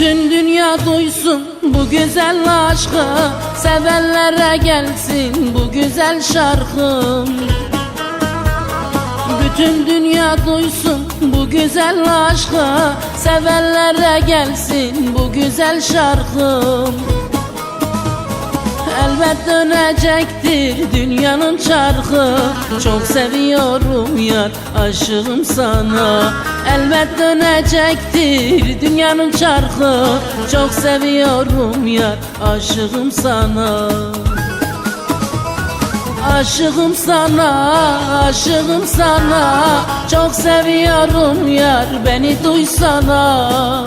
dünya duysun bu güzel aşkı. Sevenlere gelsin bu güzel şarkım Bütün dünya duysun bu güzel aşkı. Sevenlere gelsin bu güzel şarkım Elbet dönecektir dünyanın çarkı. Çok seviyorum yar aşığım sana. Elbet dönecektir dünyanın çarkı. Çok seviyorum yar aşığım sana. Aşığım sana, aşığım sana. Çok seviyorum yar beni duysana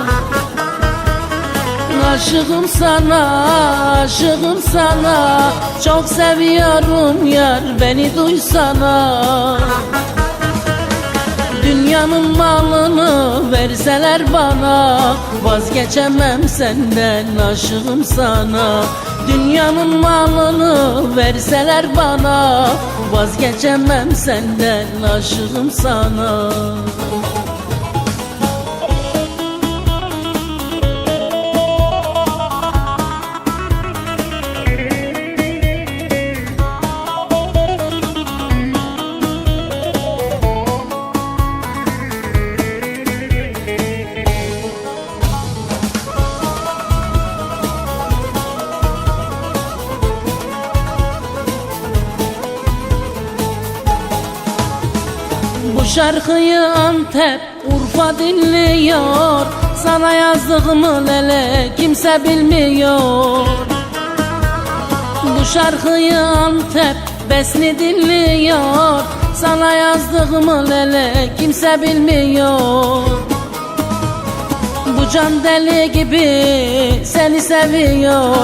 Aşığım sana, aşığım sana. Çok seviyorum yar beni duysana Dünyanın malını verseler bana Vazgeçemem senden aşığım sana. Dünyanın malını verseler bana Vazgeçemem senden aşığım sana şarkıyı Antep, Urfa dinliyor. Sana yazdığımı lele kimse bilmiyor. Bu şarkıyı Antep, Besni dinliyor. Sana yazdığımı lele kimse bilmiyor bu can deli gibi seni seviyor.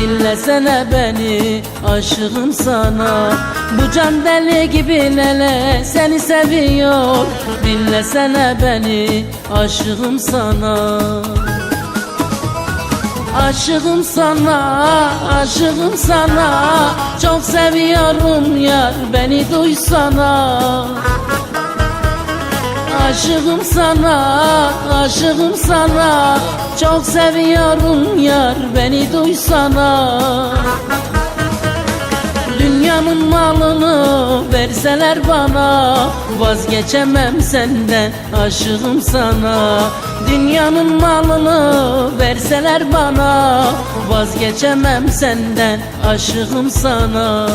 Dinlesene beni aşığım sana. Bu can deli gibi lele seni seviyor. Dinlesene beni aşığım sana. Aşığım sana, aşığım sana. Çok seviyorum yar beni duysana Aşığım sana, aşığım sana. Çok seviyorum yar beni duysana Dünyanın malını verseler bana Vazgeçemem senden aşığım sana. Dünyanın malını verseler bana Vazgeçemem senden aşığım sana